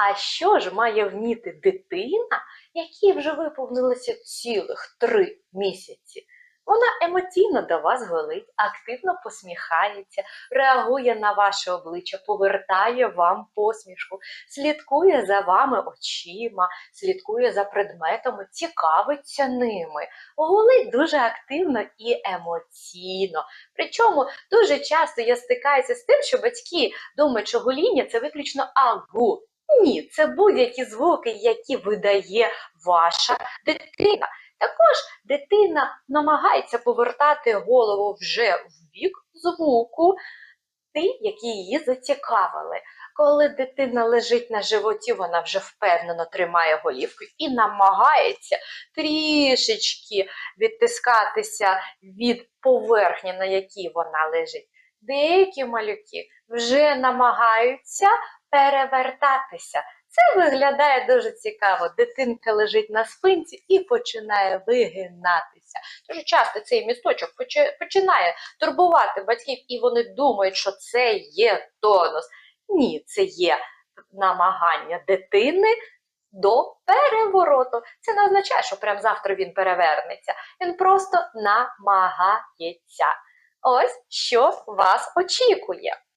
А що ж має вміти дитина, якій вже виповнилося цілих три місяці? Вона емоційно до вас голить, активно посміхається, реагує на ваше обличчя, повертає вам посмішку, слідкує за вами очима, слідкує за предметами, цікавиться ними, голить дуже активно і емоційно. Причому дуже часто я стикаюся з тим, що батьки думають, що гоління це виключно агу. Ні, це будь-які звуки, які видає ваша дитина. Також дитина намагається повертати голову вже в бік звуку, ті, які її зацікавили. Коли дитина лежить на животі, вона вже впевнено тримає голівку і намагається трішечки відтискатися від поверхні, на якій вона лежить. Деякі малюки вже намагаються перевертатися. Це виглядає дуже цікаво. Дитинка лежить на спинці і починає вигинатися. Дуже часто цей місточок починає турбувати батьків, і вони думають, що це є тонус. Ні, це є намагання дитини до перевороту. Це не означає, що прямо завтра він перевернеться. Він просто намагається. Ось що вас очікує.